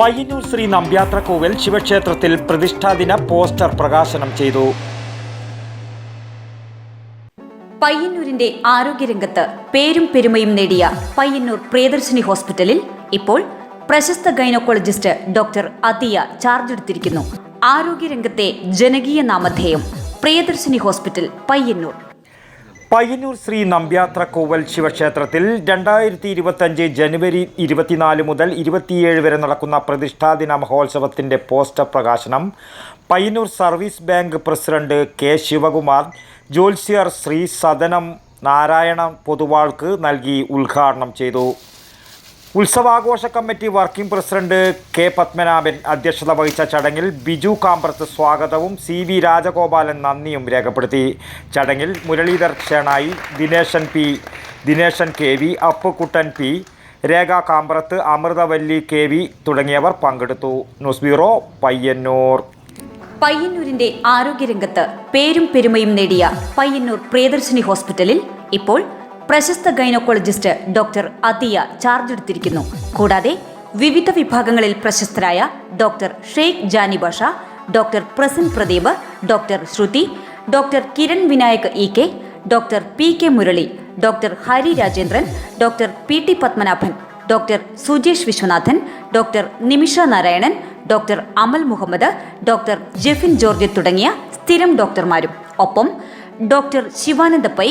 പയ്യന്നൂർ ശ്രീ നമ്പ്യാത്ര കോവിൽ ശിവക്ഷേത്രത്തിൽ പ്രതിഷ്ഠാദിന പോസ്റ്റർ പ്രകാശനം ചെയ്തു. പയ്യന്നൂരിന്റെ ആരോഗ്യരംഗത്ത് പേരും പെരുമയും നേടിയ പയ്യന്നൂർ പ്രിയദർശിനി ഹോസ്പിറ്റലിൽ ഇപ്പോൾ പ്രശസ്ത ഗൈനക്കോളജിസ്റ്റ് ഡോക്ടർ അതിയ ചാർജ് എടുത്തിരിക്കുന്നു. ആരോഗ്യരംഗത്തെ ജനകീയ നാമധേയം പ്രിയദർശിനി ഹോസ്പിറ്റൽ പയ്യന്നൂർ. പയ്യന്നൂർ ശ്രീ നമ്പ്യാത്ര കോവൽ ശിവക്ഷേത്രത്തിൽ രണ്ടായിരത്തി ഇരുപത്തഞ്ച് ജനുവരി ഇരുപത്തിനാല് മുതൽ ഇരുപത്തിയേഴ് വരെ നടക്കുന്ന പ്രതിഷ്ഠാദിന മഹോത്സവത്തിന്റെ പോസ്റ്റർ പ്രകാശനം Payyanur service bank president K Sivakumar ജോത്സ്യർ Shri Sadanam Narayana പൊതുവാൾക്ക് നൽകി ഉദ്ഘാടനം ചെയ്തു. ഉത്സവാഘോഷ committee working president K Padmanabhan അധ്യക്ഷത വഹിച്ച ചടങ്ങിൽ ബിജു കാമ്പ്രത്ത് സ്വാഗതവും സി വി രാജഗോപാലൻ നന്ദിയും രേഖപ്പെടുത്തി. ചടങ്ങിൽ Muraleedhar Shenoy Dineshan P Dineshan K V Appukuttan P Rekha Kambrath Amruthavalli K V തുടങ്ങിയവർ പങ്കെടുത്തു. News bureau Payyanur. പയ്യന്നൂരിന്റെ ആരോഗ്യരംഗത്ത് പേരും പെരുമയും നേടിയ പയ്യന്നൂർ പ്രിയദർശിനി ഹോസ്പിറ്റലിൽ ഇപ്പോൾ പ്രശസ്ത ഗൈനക്കോളജിസ്റ്റ് ഡോക്ടർ അതിയ ചാർജ് എടുത്തിരിക്കുന്നു. കൂടാതെ വിവിധ വിഭാഗങ്ങളിൽ പ്രശസ്തരായ doctor Sheikh Jani Basha doctor Prasan Pradeep doctor Shruti doctor Kiran Vinayak E K doctor P K Murali doctor Hari Rajendran doctor P T Padmanabhan doctor Sujesh Viswanathan doctor Nimisha Narayanan doctor Amal Muhammad doctor Jefin George തുടങ്ങിയ സ്ഥിരം ഡോക്ടർമാരും. ഒപ്പം doctor Shivananda Pai